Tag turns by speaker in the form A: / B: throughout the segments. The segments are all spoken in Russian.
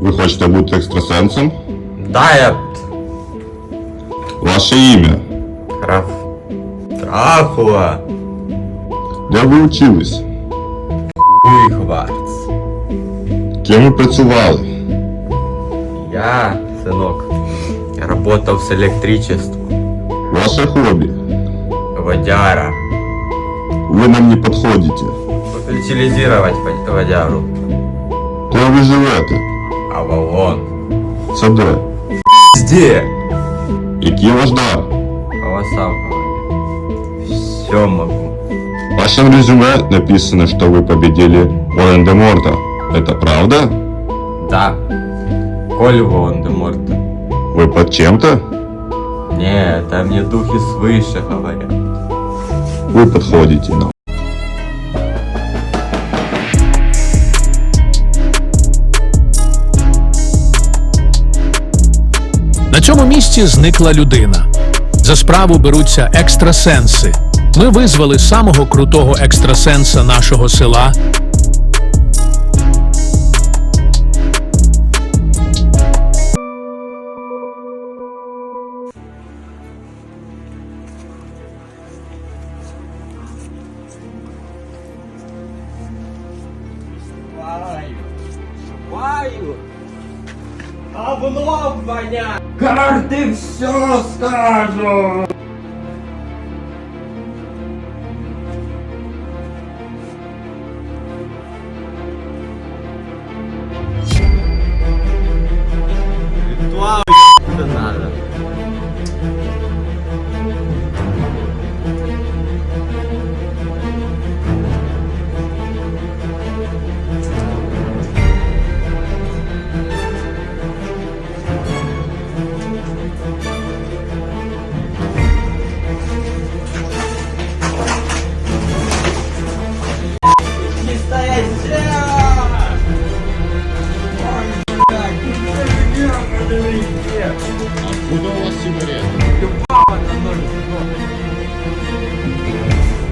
A: Ви хочете бути екстрасенсом?
B: Да, я...
A: Ваше ім'я.
B: Раф... Дракула.
A: Де ви вчились?
B: Гвардс.
A: Ким ви працювали?
B: Я, сынок, я работал с электричеством.
A: Ваше хобі?
B: Водяра.
A: Ви нам не підходите.
B: Утилизировать вод- водяру.
A: Де ви живете?
B: А вагон.
A: Це де?
B: Где?
A: Який ваш дар?
B: Голоса Все могу.
A: В вашем резюме написано, что вы победили Волан-де-Морта. Это правда?
B: Да. Коль Волан-де-Морта.
A: Вы под чем-то?
B: Не, это мне духи свыше говорят.
A: Вы подходите нам.
C: Цьому місці зникла людина. За справу беруться екстрасенси. Ми визвали самого крутого екстрасенса нашого села.
B: Шваю! Обновлення! Карти все скажу!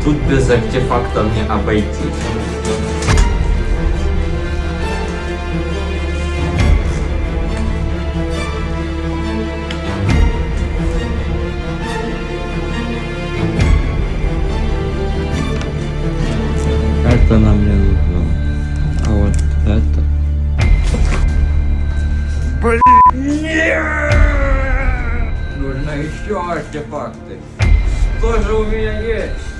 B: Тут без артефактов не обойтись. Это нам не нужно. А вот это... Блин! Нужно еще артефакты. Что же у меня есть?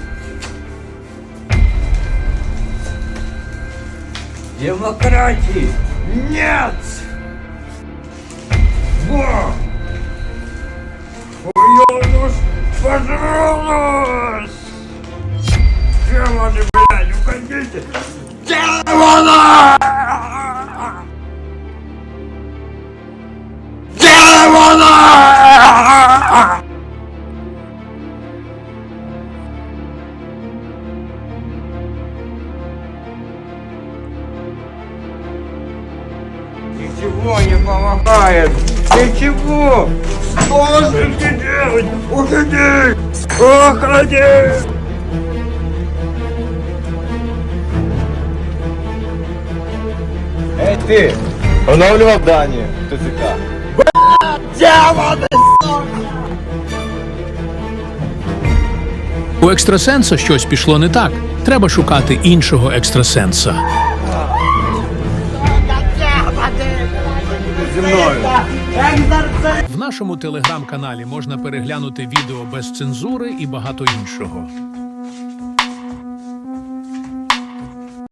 B: Демократии нет! Во! Хуёнус пожалуйста! Ничего не помогает! Ничего! Что же мне делать? Уходи! Уходи!
D: Эй ты! Оновлював дані ТЦК.
C: У екстрасенса щось пішло не так. Треба шукати іншого екстрасенса.
D: мною.
C: В нашому телеграм-каналі можна переглянути відео без цензури і багато іншого.